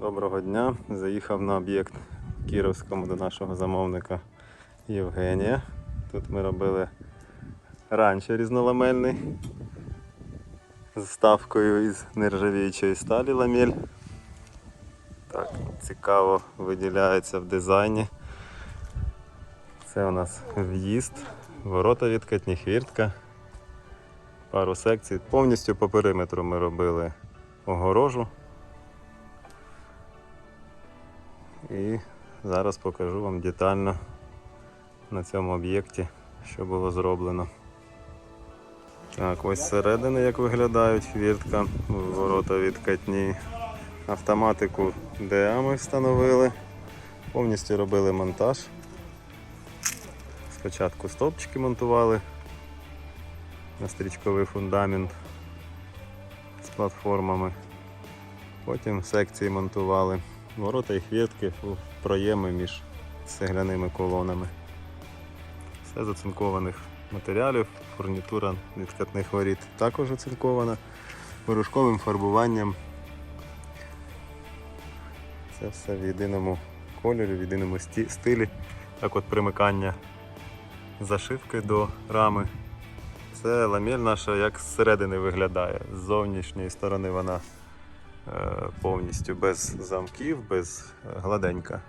Доброго дня. Заїхав на об'єкт Кіровському до нашого замовника Євгенія. Тут ми робили раніше різноламельний з ставкою із нержавіючої сталі ламель. Так, цікаво виділяється в дизайні. Це у нас в'їзд, ворота відкатні, хвіртка, пару секцій. Повністю по периметру ми робили огорожу. І зараз покажу вам детально на цьому об'єкті, що було зроблено. Так, ось зсередини як виглядають хвіртка, ворота відкатні. Автоматику ДА ми встановили. Повністю робили монтаж. Спочатку стовпчики монтували на стрічковий фундамент з платформами. Потім секції монтували. Ворота і хвіртки у проєми між цегляними колонами. Все з оцинкованих матеріалів, фурнітура відкатних воріт також оцинкована порошковим фарбуванням. Це все в єдиному кольорі, в єдиному стилі. Так от примикання зашивки до рами. Це ламель наша як зсередини виглядає. З зовнішньої сторони вона повністю без замків, без е, гладенька.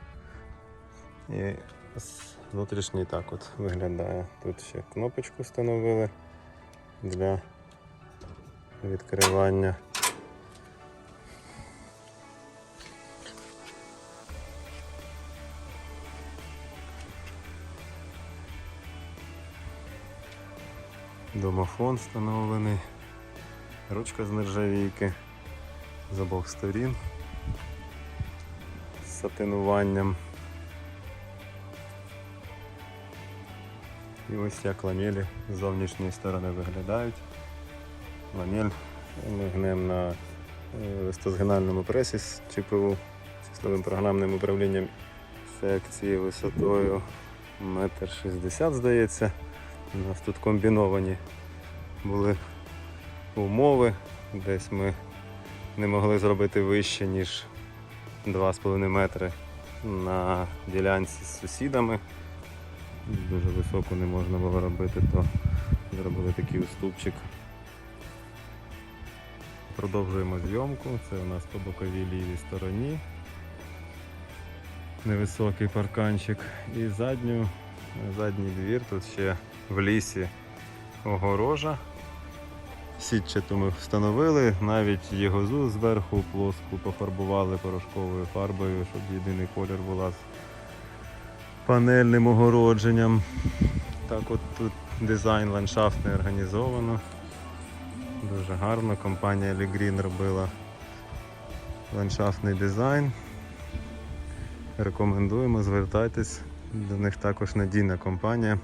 І з внутрішньої так от виглядає. Тут ще кнопочку встановили для відкривання. Домофон встановлений, ручка з нержавійки з обох сторін з сатинуванням. І ось як ламелі з зовнішньої сторони виглядають. Ламель ми гнемо на е, пресі з ЧПУ, числовим програмним управлінням секції висотою 1,60 м, здається. У нас тут комбіновані були умови. Десь ми не могли зробити вище, ніж 2,5 метри на ділянці з сусідами. Дуже високо не можна було робити, то зробили такий уступчик. Продовжуємо зйомку. Це у нас по боковій лівій стороні. Невисокий парканчик. І задню, задній двір тут ще в лісі огорожа. Сітчату ми встановили, навіть єгозу зверху плоску пофарбували порошковою фарбою, щоб єдиний колір була з панельним огородженням. Так от тут дизайн ландшафтний організовано. Дуже гарно. Компанія Legreen робила ландшафтний дизайн. Рекомендуємо, звертайтесь, до них також надійна компанія.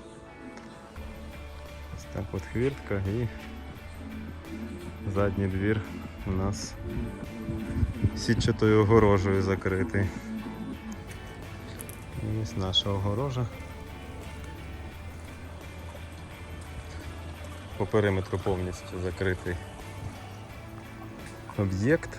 Ось так от хвіртка і задній двір у нас сітчатою огорожею закритий. І ось наша огорожа. По периметру повністю закритий об'єкт.